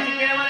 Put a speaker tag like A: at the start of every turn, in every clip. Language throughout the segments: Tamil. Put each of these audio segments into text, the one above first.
A: Gracias.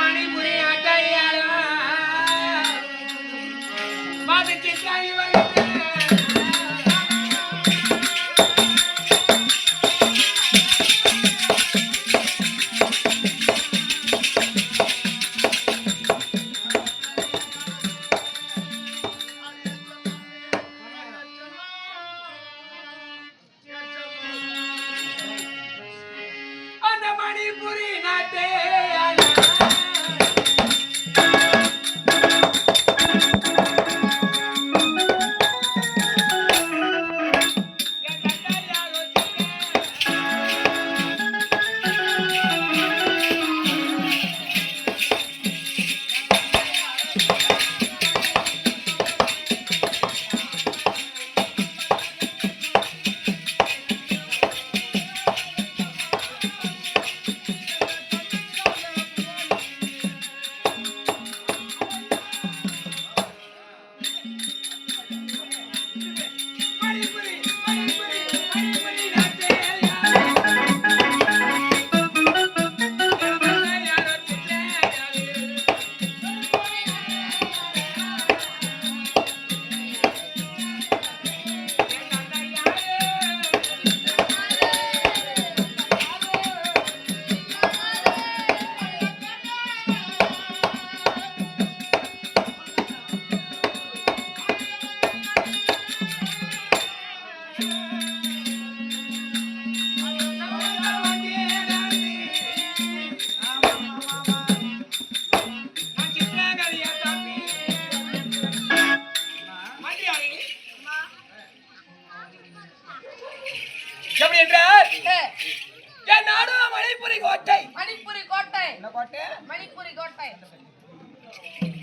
A: அந்த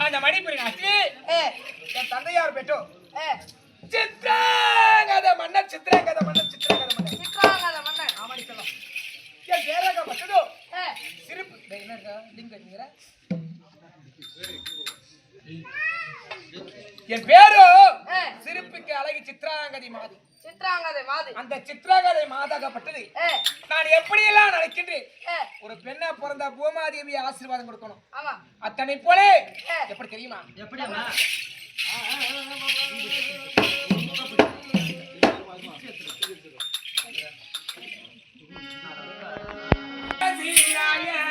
A: அந்த மணிப்புரி நாட்டில்
B: ஏ.
A: என் தந்தையார்
B: ஏ.
A: சித்திரங்கத மன்னர் சித்திரங்கத மன்னர் சித்திரங்கத மன்னர்
B: சித்ராங்கத மன்னன்.
A: ஆமாடி சொல்லலாம் என் பேராக பட்டதோ? சிரிப்பு. என்ன இருக்கா? லிங்க் வச்சுக்கிற? என் பேரோ? சிரிப்புக்கு அழகி சித்ராங்கதி மாதி
B: சித்ராங்கதை மாது
A: அந்த சித்ராங்கதை மாதாகப்பட்டது நான் எப்படி எல்லாம்
B: நடக்கின்றேன்
A: ஒரு பெண்ணா பிறந்த பூமாதேவி ஆசீர்வாதம் கொடுக்கணும்
B: ஆமா
A: அத்தனை போலே எப்படி தெரியுமா எப்படி
B: Yeah.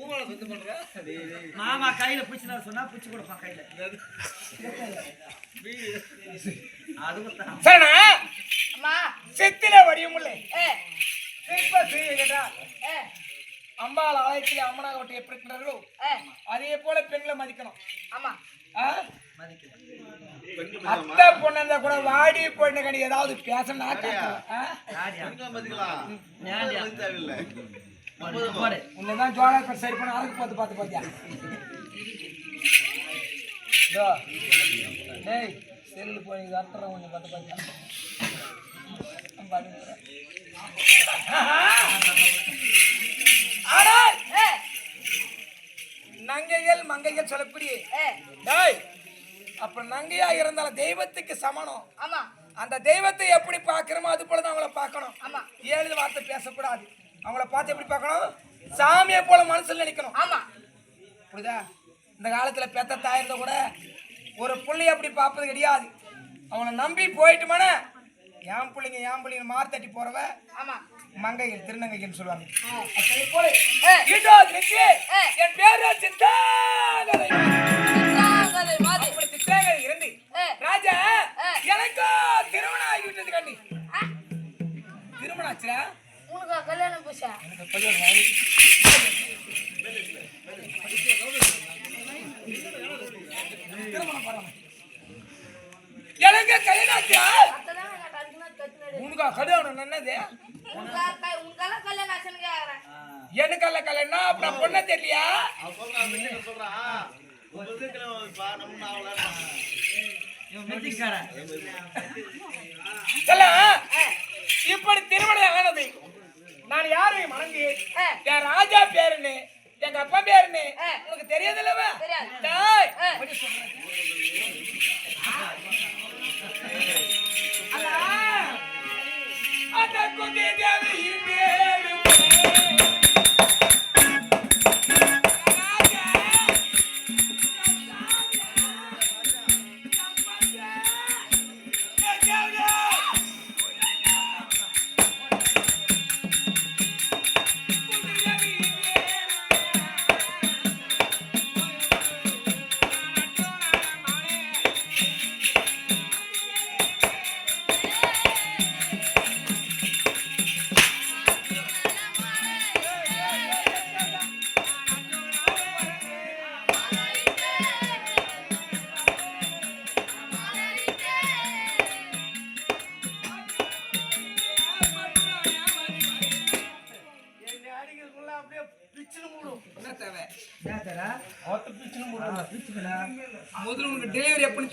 A: இருக்கு
B: இந்தா, எங்க மாமா
C: கையில பிடிச்சினா சொன்னா பிடிச்சு கொடுப்பான் கையில.
A: சித்திர வடிவமுல்லை அம்பாள் ஆலயத்தில் அம்மனாக ஒட்டி எப்படி இருக்கிறார்களோ அதே போல பெண்களை மதிக்கணும்.
B: ஆமா.
A: அத்தை பொண்ணு இருந்தா கூட வாடி பொண்ணு கடி ஏதாவது பேசணும் உன்னதான் ஜோலா பேர் சரி பண்ண அழகு பார்த்து பார்த்து பார்த்தியா. டேய் செல்லு போய் இது அத்தரம் கொஞ்சம் பார்த்து பார்த்தியா? நங்கைகள் மங்கைகள் சொல்லக்கூடிய. அப்புறம் நங்கையா இருந்தாலும் தெய்வத்துக்கு சமணம்.
B: ஆமா,
A: அந்த தெய்வத்தை எப்படி பார்க்கிறோமோ அது போல தான் அவங்கள பார்க்கணும்.
B: ஆமா,
A: ஏழு வார்த்தை பேசக்கூடாது. அவங்கள பார்த்து எப்படி பார்க்கணும்? சாமியை போல மனசுல நினைக்கணும்
B: ஆமா.
A: புரியுதா? இந்த காலத்துல பெத்த தாய் இருந்தா கூட ஒரு புள்ளைய அப்படி பார்ப்பது கிடையாது. அவனை நம்பி போயிட்டுமானே என் பிள்ளைங்க என் பிள்ளைங்க மார் தட்டி போறவ. மங்கைகள் திருநங்கைகள் சொல்லுவாங்க. என் பேரு சித்தாங்கதை எனக்கு
B: கல்யாணம்
A: ஆச்சா உனக்கா கல்யாணம் என்னது? எனக்கல்ல கல்யாணம் அப்புறம் தெரியலையா இப்படி திருமணம் ஆனது. நான் யாரையும் மணங்கி. என் ராஜா பேருன்னு எங்க அப்பா பேருன்னு. உனக்கு
B: தெரியாது.
A: கொஞ்சம் சொல்றேன்.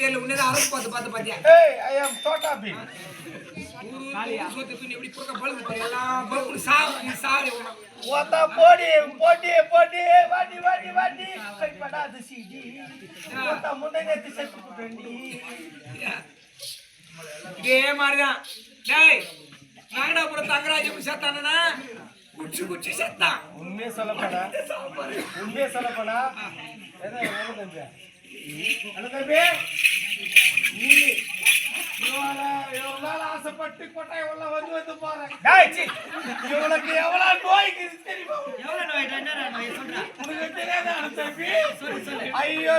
A: தெரியல உன்னதான் அரசு பார்த்து பார்த்து பார்த்தியா?
D: Hey, I am Tota Bhim.
A: ஊரு சோத்து துணி எப்படி புறக்க பழுது பாரு, எல்லாம் பழுப்புன்னு சாவு, நீ சாவு. உன்னை.
D: Body, body, body, body. Kay panado si Di. Wata mo na neti sa kukundi.
A: இதே மாதிரிதான். டேய் நாகடாபுரம் தங்கராஜ் எப்படி செத்தானா குச்சி குச்சி செத்தான்.
D: உண்மையே சொல்லப்படா உண்மையே சொல்லப்படா என்ன தம்பி. ஆசைப்பட்டு கொட்டை எவ்வளவு வந்து வந்து போறேன்
A: டேய் சீ.
D: இவளுக்கு எவ்வளவு நோய்க்கு இது தெரியுமா?
C: எவ்வளவு நோய்? என்ன நோய்? சொல்றா.
D: உனக்கு தெரியாதா தம்பி?
C: சொல்லு சொல்லு.
D: ஐயோ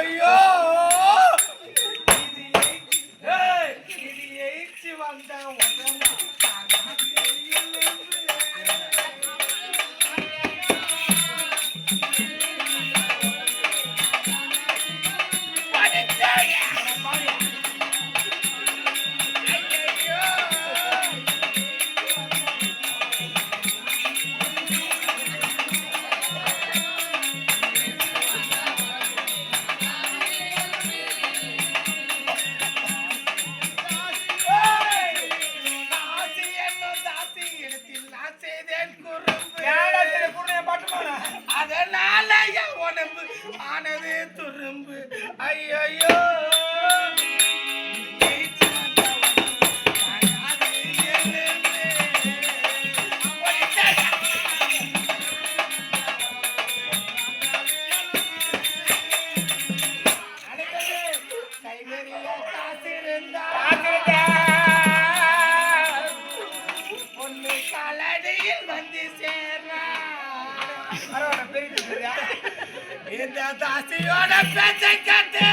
D: இந்த தாசியோட பேச்சை கேட்டு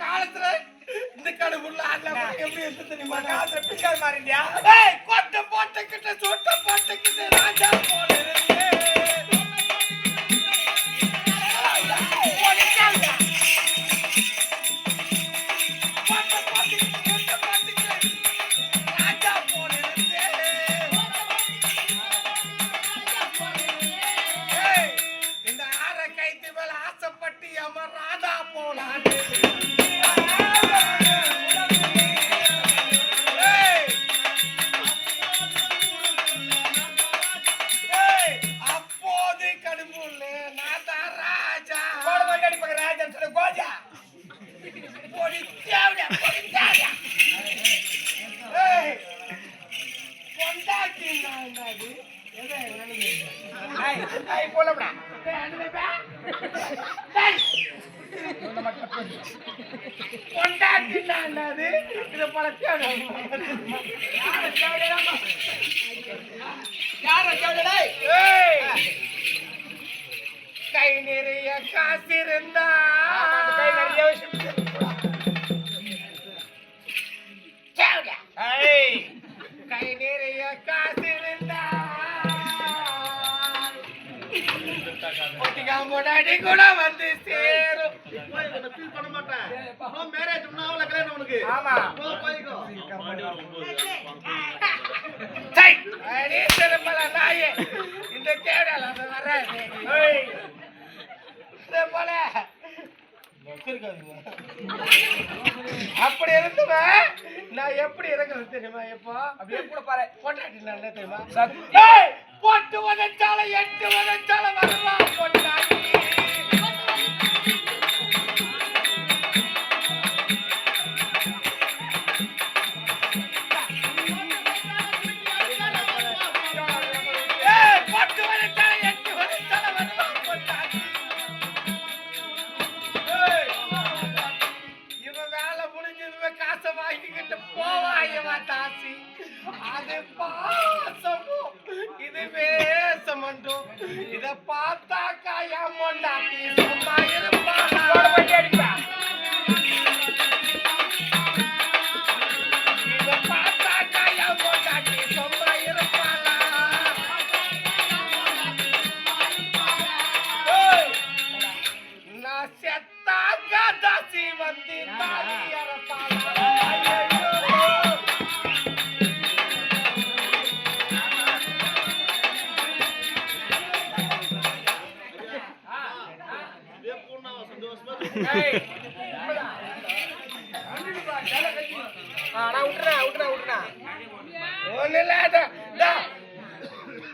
D: காலத்துல இந்த கடுப்புள்ள ஆட்ல. எப்படி இருந்து தெரியுமா? காலத்துல பிக்கால் மாறிண்டியா ஏய் கொட்டை சொட்டை போட்டுக்கிட்டு ராஜா போல இருந்து என்னது? இதை. ஏய்! கை நிறைய காசு இருந்தா. கை நிறைய கை நிறைய காசு இருந்தா. கூட வந்து சேரும். ஆமா. சை, அடி நாயே. இந்த தேடல அந்த வர. போல. அப்படி இருந்துவேன் நான் எப்படி இருக்கிறது தெரியுமா இப்போ?
A: அப்படியே கூட பாரு.
D: என்ன தெரியுமா. ஏய், போட்டு உதச்சால எட்டு உதச்சால வருவா பொண்டாட்டி.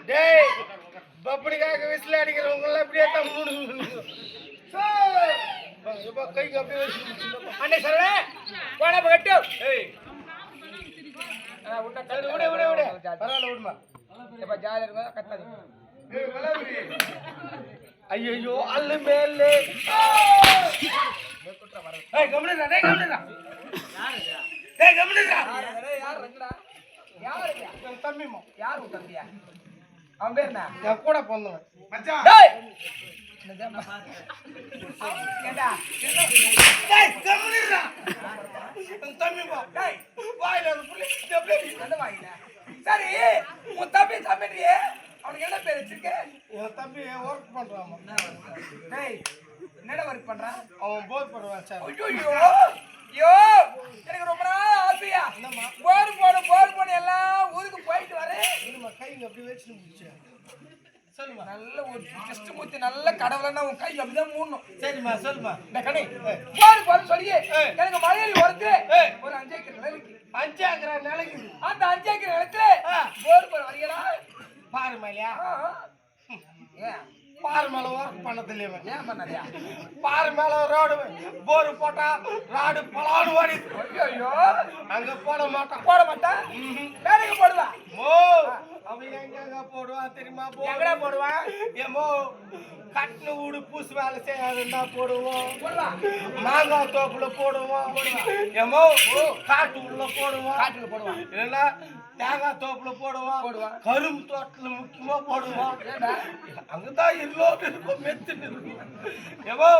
D: டேய் பப்படிக்காக விசில் அடிக்கிறவங்க எல்லாம் இப்படியே தான் மூணு கைக்கு அப்படியே
A: அண்ணே சரவணே போடா கட்டு.
D: விடு விடு விடு. பரவாயில்ல விடுமா.
A: எப்ப ஜாலியா இருக்கும் கத்தாது
D: ஐயோ அல்லு மேலே. ஏய் கம்முனுடா டேய் கம்முனுடா டேய் கம்முனுடா
A: யார் டேய், யார் ரங்கடா யார்?
D: என் தம்பிமா
A: யார் உன் தம்பியா? அவன் பேர் என்ன?
D: என் கூட பிறந்தவன். மச்சான்.
A: டேய்! சரி உன் தம்பி தம்பின்றியே. அவனுக்கு என்ன பேர் வச்சிருக்க?
D: என் தம்பி ஒர்க் பண்றான்
A: டேய் என்னடா ஒர்க் பண்றான்
D: அவன் போர் பண்ணுவான் சார்.
A: ஐயோ ஐயோ எனக்கு ரொம்ப நாள் ஆசையா. போர் போடு போர் போடு எல்லாம் ஊருக்கு போயிட்டு வரேன்.
D: கைங்க அப்படி வச்சு முடிச்சு? சொல்லுமா
A: நல்ல ஒரு டெஸ்ட் ஊத்தி நல்ல கடவுளன்னா உன் கை அப்படிதான் மூடணும்.
D: சரிம்மா சொல்லுமா
A: இந்த கடை போர் போர் சொல்லி எனக்கு மலையில் ஒருத்து. ஒரு அஞ்சு ஏக்கர் நிலம் இருக்கு
D: அஞ்சு ஏக்கரா நிலைக்குது
A: அந்த அஞ்சு ஏக்கர் நிலத்துல போர் போர் வரீங்களா
D: பாரு மேலையா
A: ஆ, ஆ. ஏன்
D: பாரு மேல ஒர்க் பண்ணதில்லையே
A: ஏன் பண்ணலையா
D: பாரு மேல ரோடு போர் போட்டா ராடு பலாடு ஓடி
A: ஐயோ
D: அங்க போட மாட்டான்.
A: போட மாட்டேன் வேலைக்கு போடுவா?
D: ஓ அவன் எங்க போடுவான் தெரியுமா?
A: எங்கடா போடுவான்
D: ஏமோ கட்டின வீடு பூசு வேலை செய்யாதுன்னா போடுவோம்.
A: போடுவான்
D: மாங்காய் தோப்புல போடுவோம். ஏமோ காட்டு உள்ள போடுவோம்.
A: காட்டுல போடுவான்
D: இல்லைன்னா தேங்காய் தோப்புல போடுவோம். கரும்பு தோட்டத்துல முக்கியமா போடுவோம்? அங்கதான் எல்லோரும் இருக்கும் மெத்துன்னு இருக்கும். ஏமோ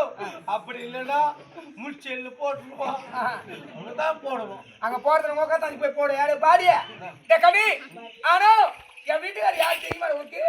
D: அப்படி இல்லைன்னா முச்செல்லு போட்டுருவோம் அங்கதான் போடுவோம்.
A: அங்க போறது தாண்டி போய் போடு. யாரு பாடிய? கடி ஆனா என் வீட்டுக்காரர் யார் தெரியுமா உனக்கு?